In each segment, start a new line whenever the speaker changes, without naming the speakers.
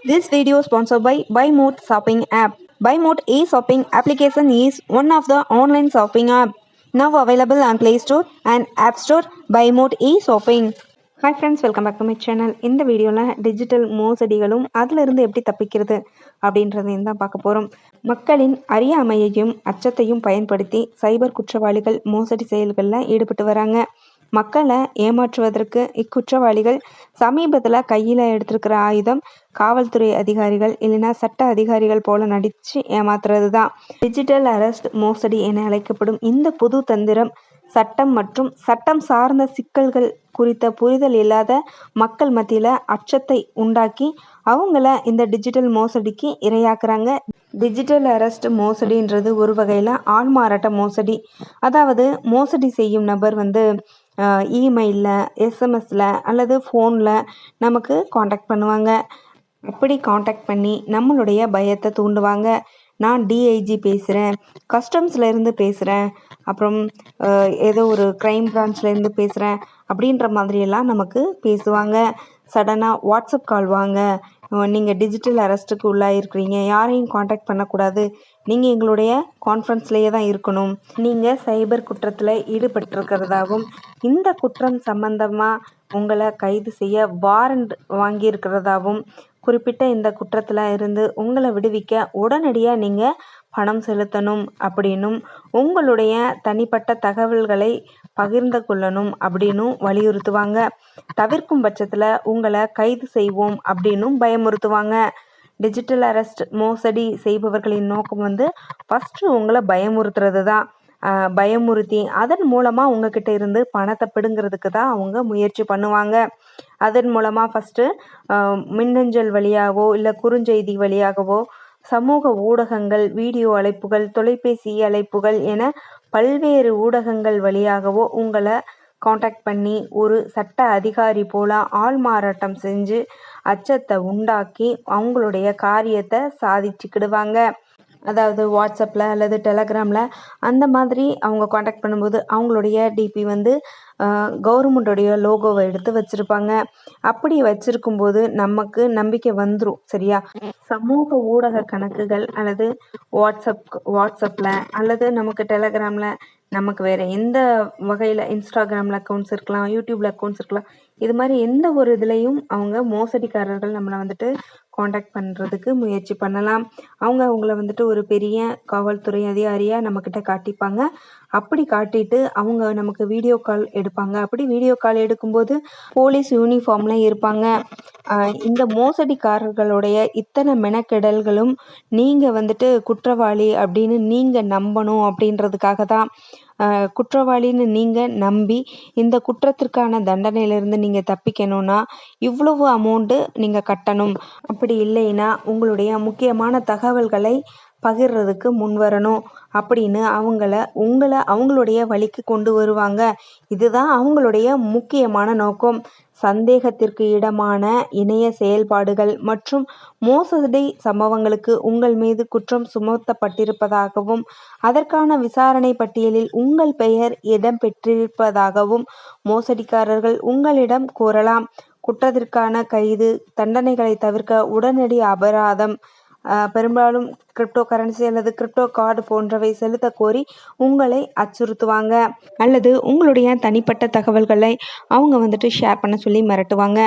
This video is sponsored by BuyMode shopping app. BuyMode e-shopping application is one of the online shopping app now available on Play Store and App Store. BuyMode e-shopping. Hi friends welcome back to my channel இந்த வீடியோவில் digital மோசடிகளும் அதிலிருந்து எப்படி தப்பிக்கிறது அப்படின்றதையும் தான் பார்க்க போகிறோம் மக்களின் அறியாமையையும் அச்சத்தையும் பயன்படுத்தி சைபர் குற்றவாளிகள் மோசடி செயல்களில் ஈடுபட்டு வராங்க மக்களை ஏமாற்றுவதற்கு இக்குற்றவாளிகள் சமீபத்தில் கையில் எடுத்திருக்கிற ஆயுதம் காவல்துறை அதிகாரிகள் இல்லைன்னா சட்ட அதிகாரிகள் போல நடித்து ஏமாத்துறது தான் டிஜிட்டல் அரெஸ்ட் மோசடி என அழைக்கப்படும் இந்த புது தந்திரம் சட்டம் மற்றும் சட்டம் சார்ந்த சிக்கல்கள் குறித்த புரிதல் இல்லாத மக்கள் மத்தியில் அச்சத்தை உண்டாக்கி அவங்கள இந்த டிஜிட்டல் மோசடிக்கு இரையாக்குறாங்க. டிஜிட்டல் அரெஸ்ட் மோசடின்றது ஒரு வகையில் ஆள்மாறாட்ட மோசடி. அதாவது மோசடி செய்யும் நபர் வந்து இமெயிலில் எஸ்எம்எஸில் அல்லது ஃபோனில் நமக்கு காண்டாக்ட் பண்ணுவாங்க. அப்படி காண்டாக்ட் பண்ணி நம்மளுடைய பயத்தை தூண்டுவாங்க. நான் டிஐஜி பேசுகிறேன் கஸ்டம்ஸ்லேருந்து பேசுகிறேன் அப்புறம் ஏதோ ஒரு க்ரைம் பிரான்ச்லேருந்து பேசுகிறேன் அப்படின்ற மாதிரியெல்லாம் நமக்கு பேசுவாங்க. சடனாக வாட்ஸ்அப் கால் வாங்க. நீங்கள் டிஜிட்டல் அரெஸ்ட்டுக்கு உள்ளாயிருக்கிறீங்க. யாரையும் காண்டாக்ட் பண்ணக்கூடாது. நீங்கள் எங்களுடைய கான்ஃபரன்ஸ்லேயே தான் இருக்கணும். நீங்கள் சைபர் குற்றத்தில் ஈடுபட்டிருக்கிறதாகவும் இந்த குற்றம் சம்பந்தமாக உங்களை கைது செய்ய வாரண்ட் வாங்கியிருக்கிறதாகவும் குறிப்பிட்ட இந்த குற்றத்தில் இருந்து உங்களை விடுவிக்க உடனடியாக நீங்கள் பணம் செலுத்தணும் அப்படின்னும் உங்களுடைய தனிப்பட்ட தகவல்களை பகிர்ந்து கொள்ளணும் அப்படின்னும் வலியுறுத்துவாங்க. தவிர்க்கும் பட்சத்தில் உங்களை கைது செய்வோம் அப்படின்னும் பயமுறுத்துவாங்க. டிஜிட்டல் அரெஸ்ட் மோசடி செய்பவர்களின் நோக்கம் வந்து ஃபஸ்ட்டு உங்களை பயமுறுத்துறது தான் பயமுறுத்தி அதன் மூலமாக உங்ககிட்ட இருந்து பணத்தை பிடுங்கிறதுக்கு தான் அவங்க முயற்சி பண்ணுவாங்க. அதன் மூலமாக ஃபஸ்ட்டு மின்னஞ்சல் வழியாகவோ இல்லை குறுஞ்செய்தி வழியாகவோ சமூக ஊடகங்கள் வீடியோ அழைப்புகள் தொலைபேசி அழைப்புகள் என பல்வேறு ஊடகங்கள் வழியாகவோ உங்களை காண்டாக்ட் பண்ணி ஒரு சட்ட அதிகாரி போல ஆள் மாறாட்டம் செஞ்சு அச்சத்தை உண்டாக்கி அவங்களுடைய காரியத்தை சாதிச்சுக்கிடுவாங்க. அதாவது வாட்ஸ்அப்பில் அல்லது டெலகிராமில் அந்த மாதிரி அவங்க காண்டாக்ட் பண்ணும்போது அவங்களுடைய டிபி வந்து கவர்மெண்ட்டோடைய லோகோவை எடுத்து வச்சுருப்பாங்க. அப்படி வச்சுருக்கும்போது நமக்கு நம்பிக்கை வந்துடும் சரியா? சமூக ஊடக கணக்குகள் அல்லது வாட்ஸ்அப் வாட்ஸ்அப்பில் அல்லது நமக்கு டெலகிராமில் நமக்கு வேறு எந்த வகையில் இன்ஸ்டாகிராமில் அக்கௌண்ட்ஸ் இருக்கலாம் யூடியூப்பில் அக்கௌண்ட்ஸ் இருக்கலாம் இது மாதிரி எந்த ஒரு இதுலேயும் அவங்க மோசடிக்காரர்கள் நம்மளை வந்துட்டு காண்டாக்ட் பண்ணுறதுக்கு முயற்சி பண்ணலாம். அவங்க அவங்கள வந்துட்டு ஒரு பெரிய காவல்துறை அதிகாரியாக நம்மக்கிட்ட காட்டிப்பாங்க. அப்படி காட்டிட்டு அவங்க நமக்கு வீடியோ கால் எடுப்பாங்க. அப்படி வீடியோ கால் எடுக்கும்போது போலீஸ் யூனிஃபார்மில் இருப்பாங்க. இந்த மோசடிக்காரர்களுடைய இத்தனை மெனக்கெடல்களும் நீங்கள் வந்துட்டு குற்றவாளி அப்படின்னு நீங்கள் நம்பணும் அப்படின்றதுக்காக தான் குற்றவாளின்னு நீங்கள் நம்பி இந்த குற்றத்திற்கான தண்டனையிலிருந்து நீங்கள் தப்பிக்கணும்னா இவ்வளவு அமௌண்ட்டு நீங்கள் கட்டணும். அப்படி இல்லைன்னா உங்களுடைய முக்கியமான தகவல்களை பகிர்றதுக்கு முன் வரணும் அப்படின்னு அவங்கள உங்களை அவங்களுடைய வழிக்கு கொண்டு வருவாங்க. இதுதான் அவங்களுடைய முக்கியமான நோக்கம். சந்தேகத்திற்கு இடமான இணைய செயல்பாடுகள் மற்றும் மோசடி சம்பவங்களுக்கு உங்கள் மீது குற்றம் சுமத்தப்பட்டிருப்பதாகவும் அதற்கான விசாரணை பட்டியலில் உங்கள் பெயர் இடம் பெற்றிருப்பதாகவும் மோசடிக்காரர்கள் உங்களிடம் கூறலாம். குற்றத்திற்கான கைது தண்டனைகளை தவிர்க்க உடனடி அபராதம் பெரும்பாலும் கிரிப்டோ கரன்சி அல்லது கிரிப்டோ கார்டு போன்றவை செலுத்த கோரி உங்களை அச்சுறுத்துவாங்க. அல்லது உங்களுடைய தனிப்பட்ட தகவல்களை அவங்க வந்துட்டு ஷேர் பண்ண சொல்லி மிரட்டுவாங்க.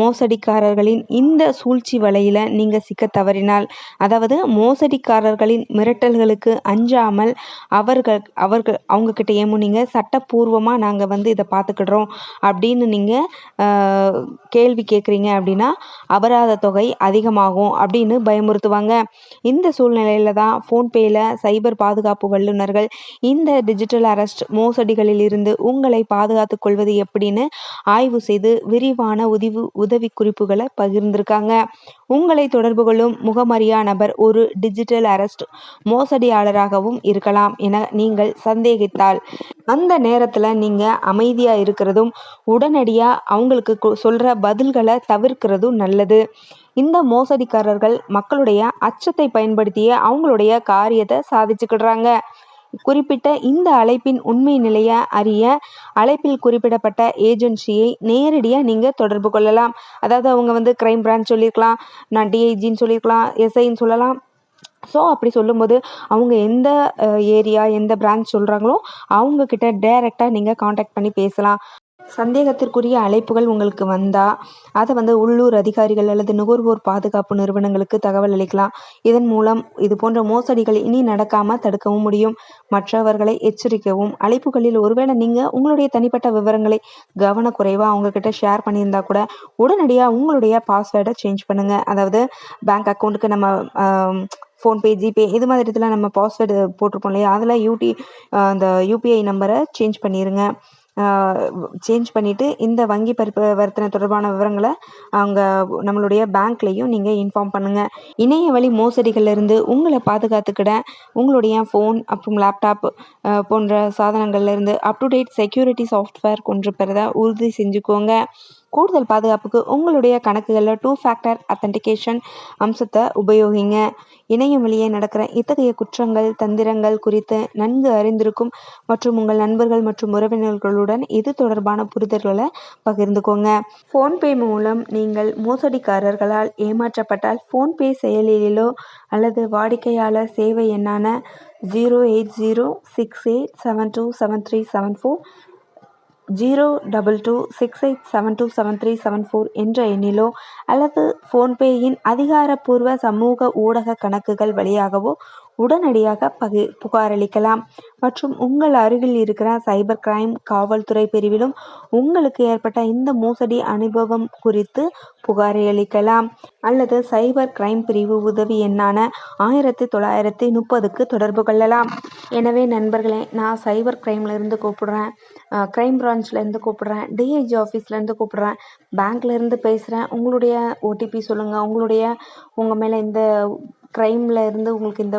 மோசடிக்காரர்களின் இந்த சூழ்ச்சி வலையில் நீங்கள் சிக்க தவறினால் அதாவது மோசடிக்காரர்களின் மிரட்டல்களுக்கு அஞ்சாமல் அவர்கள் அவர்கள் அவங்கக்கிட்ட ஏமோ நீங்கள் சட்டப்பூர்வமாக நாங்கள் வந்து இதை பார்த்துக்கிடுறோம் அப்படின்னு நீங்கள் கேள்வி கேட்குறீங்க அப்படின்னா அபராத தொகை அதிகமாகும் அப்படின்னு பயமுறுத்துவாங்க. இந்த சூழ் சூழ்நிலையில் தான் ஃபோன்பேயில் சைபர் பாதுகாப்பு வல்லுநர்கள் இந்த டிஜிட்டல் அரெஸ்ட் மோசடிகளில் இருந்து உங்களை பாதுகாத்து கொள்வது எப்படின்னு ஆய்வு செய்து விரிவான உதவி உதவி குறிப்புகளை பகிர்ந்திருக்காங்க. உங்களை தொடர்பு கொள்ளும் முகமறியா நபர் ஒரு டிஜிட்டல் அரெஸ்ட் மோசடியாளராகவும் இருக்கலாம் என நீங்கள் சந்தேகித்தால். அந்த நேரத்தில் நீங்கள் அமைதியாக இருக்கிறதும் உடனடியாக அவங்களுக்கு சொல்கிற பதில்களை தவிர்க்கிறதும் நல்லது. இந்த மோசடிக்காரர்கள் மக்களுடைய அச்சத்தை பயன்படுத்தியே அவங்களுடைய காரியத்தை சாதிச்சுக்கிடுறாங்க. குறிப்பிட்ட இந்த அழைப்பின் உண்மை நிலையை அறிய அழைப்பில் குறிப்பிடப்பட்ட ஏஜென்சியை நேரடியாக நீங்கள் தொடர்பு கொள்ளலாம். அதாவது அவங்க வந்து கிரைம் பிரான்ச் சொல்லியிருக்கலாம் நான் டிஐஜின்னு சொல்லியிருக்கலாம் எஸ்ஐன்னு சொல்லலாம். ஸோ அப்படி சொல்லும்போது அவங்க எந்த ஏரியா எந்த பிரான்ச் சொல்கிறாங்களோ அவங்கக்கிட்ட டைரெக்டாக நீங்கள் காண்டாக்ட் பண்ணி பேசலாம். சந்தேகத்திற்குரிய அழைப்புகள் உங்களுக்கு வந்தால் அதை வந்து உள்ளூர் அதிகாரிகள் அல்லது நுகர்வோர் பாதுகாப்பு நிறுவனங்களுக்கு தகவல் அளிக்கலாம். இதன் மூலம் இது போன்ற மோசடிகள் இனி நடக்காமல் தடுக்கவும் முடியும். மற்றவர்களை எச்சரிக்கவும். அழைப்புகளில் ஒருவேளை நீங்கள் உங்களுடைய தனிப்பட்ட விவரங்களை கவனக்குறைவாக அவங்கக்கிட்ட ஷேர் பண்ணியிருந்தா கூட உடனடியாக உங்களுடைய பாஸ்வேர்டை சேஞ்ச் பண்ணுங்கள் அதாவது பேங்க் அக்கௌண்ட்டுக்கு நம்ம ஃபோன்பே ஜிபே இது மாதிரி இதில் நம்ம பாஸ்வேர்டு போட்டிருப்போம் இல்லையா? அதில் யூடி அந்த யூபிஐ நம்பரை சேஞ்ச் பண்ணிடுங்க சேஞ்ச் பண்ணிவிட்டு இந்த வங்கி பரிவர்த்தனை தொடர்பான விவரங்களை அவங்க நம்மளுடைய பேங்க்லேயும் நீங்கள் இன்ஃபார்ம் பண்ணுங்கள் இணைய வழி மோசடிகள்லேருந்து உங்களை பாதுகாத்துக்கிட உங்களுடைய ஃபோன் அப்புறம் லேப்டாப் போன்ற சாதனங்கள்லேருந்து up to date security software கொண்டு பெறதை உறுதி செஞ்சுக்கோங்க. கூடுதல் பாதுகாப்புக்கு உங்களுடைய கணக்குகளில் டூ ஃபேக்டர் அத்தன்டிகேஷன் அம்சத்தை உபயோகிங்க. இணையம் வழியே நடக்கிற இத்தகைய குற்றங்கள் தந்திரங்கள் குறித்து நன்கு அறிந்திருக்கும் மற்றும் உங்கள் நண்பர்கள் மற்றும் உறவினர்களுடன் இது தொடர்பான புரிதல்களை பகிர்ந்துக்கோங்க. ஃபோன்பே மூலம் நீங்கள் மோசடிக்காரர்களால் ஏமாற்றப்பட்டால் ஃபோன்பே செயலியிலோ அல்லது வாடிக்கையாளர் சேவை எண்ணான zero eight zero six eight seven two seven three seven four zero double two six eight seven two seven three seven four என்ற எண்ணிலோ அல்லது ஃபோன்பேயின் அதிகாரப்பூர்வ சமூக ஊடக கணக்குகள் வழியாகவோ உடனடியாக பகி புகாரளிக்கலாம். மற்றும் உங்கள் அருகில் இருக்கிற சைபர் கிரைம் காவல்துறை பிரிவிலும் உங்களுக்கு ஏற்பட்ட இந்த மோசடி அனுபவம் குறித்து புகாரளிக்கலாம். அல்லது சைபர் கிரைம் பிரிவு உதவி எண்ணான ஆயிரத்தி தொள்ளாயிரத்தி முப்பதுக்கு தொடர்பு கொள்ளலாம். எனவே நண்பர்களே நான் சைபர் கிரைம்லேருந்து கூப்பிடுறேன். க்ரைம் பிரான்ச்லேருந்து கூப்பிடுறேன். டிஐஜி ஆஃபீஸ்லேருந்து கூப்பிடுறேன். பேங்க்லேருந்து பேசுகிறேன் உங்களுடைய ஓடிபி சொல்லுங்கள் உங்களுடைய உங்கள் மேலே இந்த க்ரைமில் இருந்து உங்களுக்கு இந்த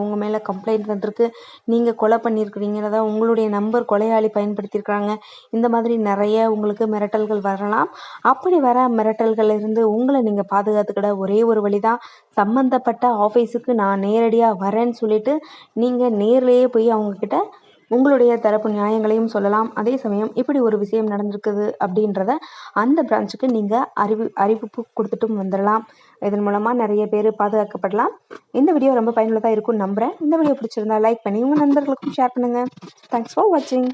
உங்கள் மேலே கம்ப்ளைண்ட் வந்திருக்கு நீங்கள் கொலை பண்ணியிருக்கிறீங்கிறத உங்களுடைய நம்பர் கொலையாளி பயன்படுத்தியிருக்கிறாங்க இந்த மாதிரி நிறைய உங்களுக்கு மிரட்டல்கள் வரலாம். அப்படி வர மிரட்டல்கள் இருந்து உங்களை நீங்கள் பாதுகாத்துக்கிட ஒரே ஒரு வழி தான் சம்மந்தப்பட்ட ஆஃபீஸுக்கு நான் நேரடியாக வரேன்னு சொல்லிவிட்டு நீங்கள் நேர்லேயே போய் அவங்கக்கிட்ட உங்களுடைய தரப்பு நியாயங்களையும் சொல்லலாம். அதே சமயம் இப்படி ஒரு விஷயம் நடந்திருக்குது அப்படின்றத அந்த பிரான்ச்சுக்கு நீங்கள் அறிவி அறிவிப்பு கொடுத்துட்டும் வந்துடலாம். இதன் மூலமாக நிறைய பேர் பாதுகாக்கப்படலாம். இந்த வீடியோ ரொம்ப பயனுள்ளதாக இருக்கும்னு நம்புகிறேன் இந்த வீடியோ பிடிச்சிருந்தா லைக் பண்ணி உங்கள் நண்பர்களுக்கும் ஷேர் பண்ணுங்கள் தேங்க்ஸ் ஃபார் வாட்சிங்